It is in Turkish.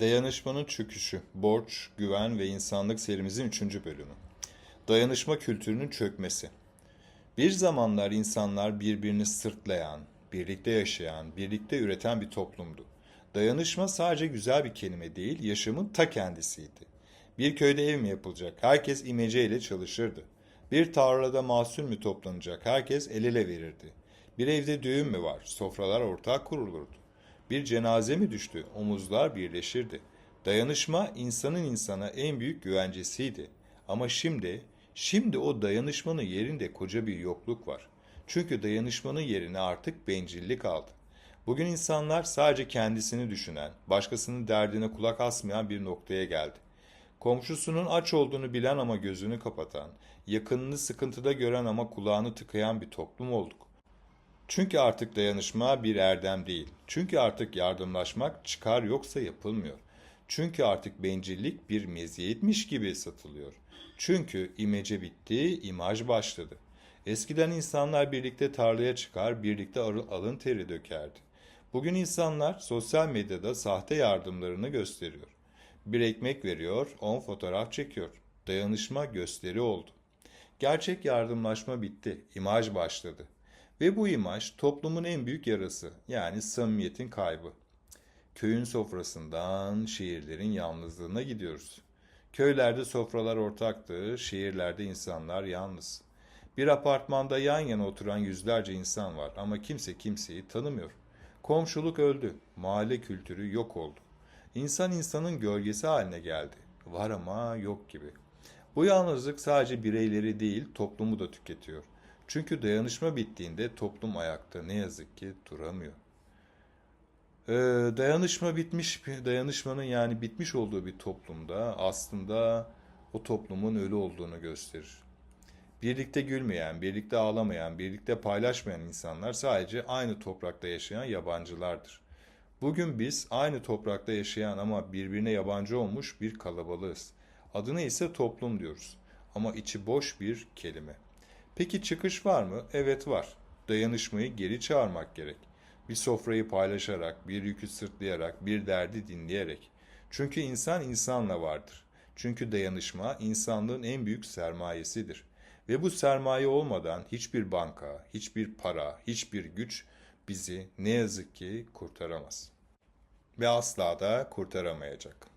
Dayanışmanın Çöküşü, Borç, Güven ve İnsanlık serimizin 3. bölümü. Dayanışma kültürünün çökmesi. Bir zamanlar insanlar birbirini sırtlayan, birlikte yaşayan, birlikte üreten bir toplumdu. Dayanışma sadece güzel bir kelime değil, yaşamın ta kendisiydi. Bir köyde ev mi yapılacak? Herkes imeceyle çalışırdı. Bir tarlada mahsul mü toplanacak? Herkes el ele verirdi. Bir evde düğün mü var? Sofralar ortak kurulurdu. Bir cenaze mi düştü? Omuzlar birleşirdi. Dayanışma insanın insana en büyük güvencesiydi. Ama şimdi, şimdi o dayanışmanın yerinde koca bir yokluk var. Çünkü dayanışmanın yerine artık bencillik aldı. Bugün insanlar sadece kendisini düşünen, başkasının derdine kulak asmayan bir noktaya geldi. Komşusunun aç olduğunu bilen ama gözünü kapatan, yakınını sıkıntıda gören ama kulağını tıkayan bir toplum olduk. Çünkü artık dayanışma bir erdem değil. Çünkü artık yardımlaşmak çıkar yoksa yapılmıyor. Çünkü artık bencillik bir meziyetmiş gibi satılıyor. Çünkü imece bitti, imaj başladı. Eskiden insanlar birlikte tarlaya çıkar, birlikte alın teri dökerdi. Bugün insanlar sosyal medyada sahte yardımlarını gösteriyor. Bir ekmek veriyor, on fotoğraf çekiyor. Dayanışma gösteri oldu. Gerçek yardımlaşma bitti, imaj başladı. Ve bu imaj toplumun en büyük yarası, yani samimiyetin kaybı. Köyün sofrasından şehirlerin yalnızlığına gidiyoruz. Köylerde sofralar ortaktı, şehirlerde insanlar yalnız. Bir apartmanda yan yana oturan yüzlerce insan var ama kimse kimseyi tanımıyor. Komşuluk öldü, mahalle kültürü yok oldu. İnsan insanın gölgesi haline geldi. Var ama yok gibi. Bu yalnızlık sadece bireyleri değil, toplumu da tüketiyor. Çünkü dayanışma bittiğinde toplum ayakta ne yazık ki duramıyor. Ee, dayanışma bitmiş, dayanışmanın yani bitmiş olduğu bir toplumda aslında o toplumun ölü olduğunu gösterir. Birlikte gülmeyen, birlikte ağlamayan, birlikte paylaşmayan insanlar sadece aynı toprakta yaşayan yabancılardır. Bugün biz aynı toprakta yaşayan ama birbirine yabancı olmuş bir kalabalığız. Adına ise toplum diyoruz. Ama içi boş bir kelime. Peki çıkış var mı? Evet var. Dayanışmayı geri çağırmak gerek. Bir sofrayı paylaşarak, bir yükü sırtlayarak, bir derdi dinleyerek. Çünkü insan insanla vardır. Çünkü dayanışma insanlığın en büyük sermayesidir. Ve bu sermaye olmadan hiçbir banka, hiçbir para, hiçbir güç bizi ne yazık ki kurtaramaz. Ve asla da kurtaramayacak.